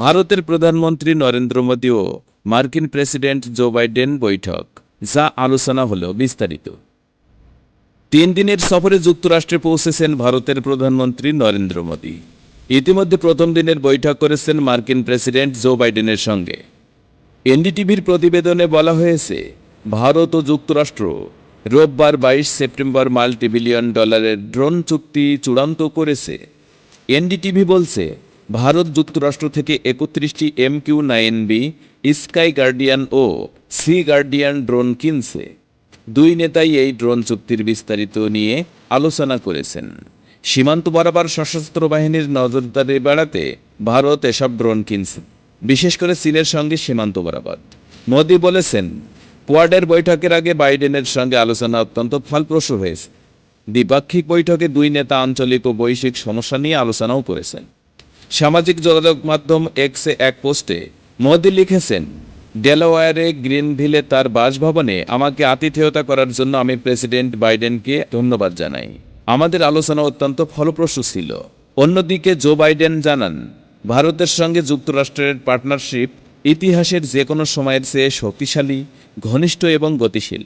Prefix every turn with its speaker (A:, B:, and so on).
A: ভারতের প্রধানমন্ত্রী নরেন্দ্র মোদী ও মার্কিন প্রেসিডেন্ট জো বাইডেন বৈঠক, যা আলোচনা হল বিস্তারিত। তিন দিনের সফরে যুক্তরাষ্ট্রে পৌঁছেছেন ভারতের প্রধানমন্ত্রী নরেন্দ্র মোদী। ইতিমধ্যে প্রথম দিনের বৈঠক করেছেন মার্কিন প্রেসিডেন্ট জো বাইডেনের সঙ্গে। এনডিটিভির প্রতিবেদনে বলা হয়েছে, ভারত ও যুক্তরাষ্ট্র রোববার বাইশ সেপ্টেম্বর মাল্টিবিলিয়ন ডলারের ড্রোন চুক্তি চূড়ান্ত করেছে। এনডিটিভি বলছে ভারত যুক্তরাষ্ট্র থেকে একত্রিশটি M Q nine B, sky guardian ও সি গার্ডিয়ান ড্রোন কিনছে। দুই নেতাই এই ড্রোন চুক্তির বিস্তারিত নিয়ে আলোচনা করেছেন। সীমান্ত বরাবর সশস্ত্র বাহিনীর নজরদারি বাড়াতে ভারত এসব ড্রোন কিনছে, বিশেষ করে চীনের সঙ্গে সীমান্ত বরাবর। মোদী বলেছেন কোয়াডের বৈঠকের আগে বাইডেনের সঙ্গে আলোচনা অত্যন্ত ফলপ্রসূ হয়েছে। দ্বিপাক্ষিক বৈঠকে দুই নেতা আঞ্চলিক ও বৈশ্বিক সমস্যা নিয়ে আলোচনাও করেছেন। সামাজিক যোগাযোগ মাধ্যম এক্সে এক পোস্টে, মোদি লিখেছেন, ডেলাওয়ারে গ্রিনভিলে তার বাসভবনে আমাকে আতিথেয়তা করার জন্য আমি প্রেসিডেন্ট বাইডেনকে ধন্যবাদ জানাই। আমাদের আলোচনা অত্যন্ত ফলপ্রসূ ছিল। অন্যদিকে জো বাইডেন জানান, ভারতের সঙ্গে যুক্তরাষ্ট্রের পার্টনারশিপ ইতিহাসের যে কোনো সময়ের চেয়ে শক্তিশালী, ঘনিষ্ঠ এবং গতিশীল।